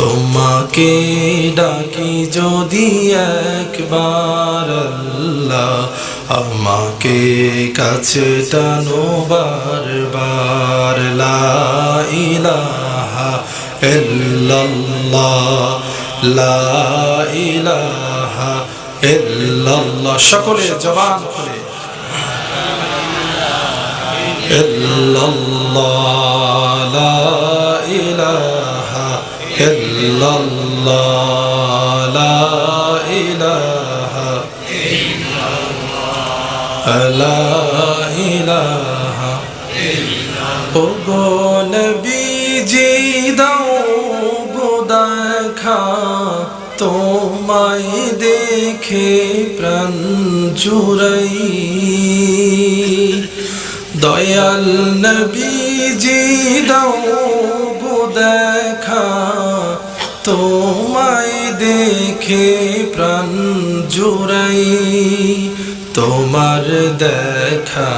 তোমাকে ডাকি যদি একবার আল্লাহ আমাকে কাছে টানো বারবার, লা ইলাহা ইল্লাল্লাহ, লা ইলাহা ইল্লাল্লাহ। সকলে জবান খুলে। ইল্লাল্লাহ। illallah la ilaha illallah la ilaha illallah o go nabiji dao budakha তোমায় দেখে প্রাণ চুরাই দয়াল নবীজি দাও দেখা তোমায় দেখে প্রাণ জুড়াই, তোমার দেখা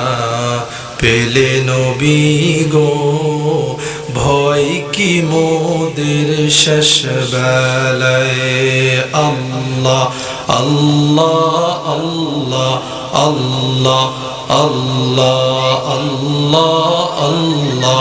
পেলে নবী গো, ভয় কি মোদের শেষ বেলায়? আল্লাহ আল্লাহ আল্লাহ আল্লাহ আল্লাহ আল্লাহ আল্লাহ।